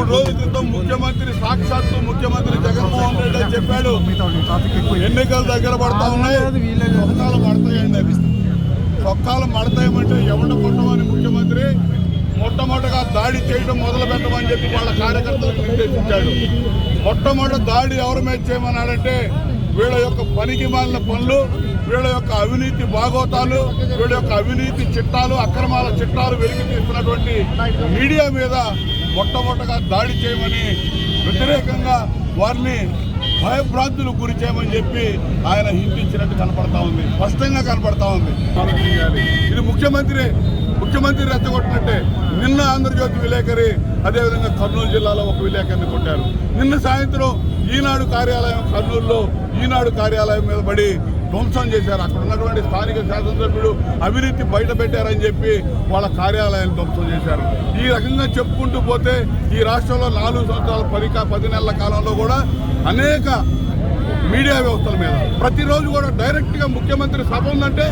మూడు రోజుల క్రితం ముఖ్యమంత్రి సాక్షాత్తు ముఖ్యమంత్రి జగన్మోహన్ రెడ్డి అని చెప్పాడు. ఎన్నికలు దగ్గర పడతా ఉన్నాయి. చొక్కాలు పడతాయండి సొక్కాలు చొక్కాలు పడతాయమంటే ఎవరిని కొట్టమని ముఖ్యమంత్రి? మొట్టమొదటిగా దాడి చేయడం మొదలు పెట్టమని చెప్పి వాళ్ళ కార్యకర్తలకు నిర్దేశించాడు. మొట్టమొదటి దాడి ఎవరి మీద చేయమన్నాడంటే వీళ్ళ యొక్క పనికి మాలిన పనులు వీళ్ళ యొక్క అవినీతి భాగోతాలు వీళ్ళ యొక్క అవినీతి చిట్టాలు అక్రమాల చిట్టాలు వెలికి తీస్తున్నటువంటి మీడియా మీద మొట్టమొదటగా దాడి చేయమని వ్యతిరేకంగా వారిని భయభ్రాంతులకు గురి చేయమని చెప్పి ఆయన హింసించినట్టు కనపడతా ఉంది. స్పష్టంగా కనపడతా ఉంది. ఇది ముఖ్యమంత్రి ముఖ్యమంత్రి రెచ్చగొట్టినట్టే. నిన్న ఆంధ్రజ్యోతి విలేకరి అదేవిధంగా కర్నూలు జిల్లాలో ఒక విలేకరిని కొట్టారు. నిన్న సాయంత్రం ఈనాడు కార్యాలయం కర్నూలులో ఈనాడు కార్యాలయం మీద పడి ధ్వంసం చేశారు. అక్కడ ఉన్నటువంటి స్థానిక శాసనసభ్యుడు అవినీతి బయట పెట్టారని చెప్పి వాళ్ళ కార్యాలయాన్ని ధ్వంసం చేశారు. ఈ రకంగా చెప్పుకుంటూ పోతే ఈ రాష్ట్రంలో నాలుగు సంవత్సరాల పది పది నెలల కాలంలో కూడా అనేక మీడియా వ్యవస్థల మీద ప్రతిరోజు కూడా డైరెక్ట్గా ముఖ్యమంత్రి సభ ఉందంటే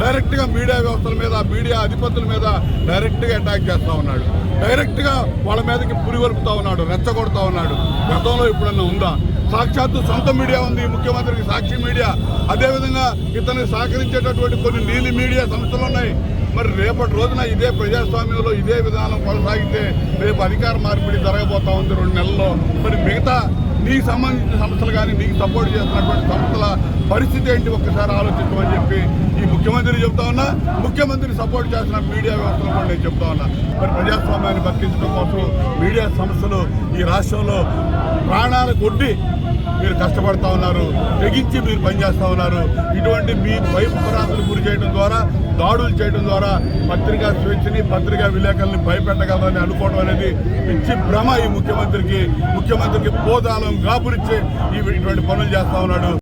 డైరెక్ట్గా మీడియా వ్యవస్థల మీద మీడియా అధిపతుల మీద డైరెక్ట్గా అటాక్ చేస్తూ ఉన్నాడు. డైరెక్ట్గా వాళ్ళ మీదకి పురిగొలుపుతూ ఉన్నాడు రెచ్చగొడతా ఉన్నాడు. గతంలో ఎప్పుడన్నా ఉందా? సాక్షాత్తు సొంత మీడియా ఉంది ముఖ్యమంత్రికి సాక్షి మీడియా. అదేవిధంగా ఇతనికి సహకరించేటటువంటి కొన్ని నీలి మీడియా సంస్థలు ఉన్నాయి. మరి రేపటి రోజున ఇదే ప్రజాస్వామ్యంలో ఇదే విధానం కొనసాగితే రేపు అధికార మార్పిడి జరగబోతా ఉంది రెండు నెలల్లో. మరి మిగతా నీకు సంబంధించిన సంస్థలు కానీ నీకు సపోర్ట్ చేస్తున్నటువంటి సంస్థల పరిస్థితి ఏంటి? ఒక్కసారి ఆలోచించమని చెప్పి ఈ ముఖ్యమంత్రి చెప్తా ఉన్నా. ముఖ్యమంత్రి సపోర్ట్ చేసిన మీడియా వ్యవస్థలు కూడా నేను చెప్తా ఉన్నా. మరి ప్రజాస్వామ్యాన్ని బతికించడం కోసం మీడియా సంస్థలు ఈ రాష్ట్రంలో ప్రాణాలు కొట్టి మీరు కష్టపడతా ఉన్నారు తెగించి మీరు పనిచేస్తూ ఉన్నారు. ఇటువంటి మీ భయపరాకులు గురి చేయడం ద్వారా దాడులు చేయడం ద్వారా పత్రికా స్వేచ్ఛని పత్రికా విలేకరుల్ని భయపెట్టగలరని అనుకోవడం అనేది పిచ్చి భ్రమ ఈ ముఖ్యమంత్రికి. ముఖ్యమంత్రికి పోదాలం గాపురిచ్చే ఈ ఇటువంటి పనులు చేస్తా ఉన్నాడు.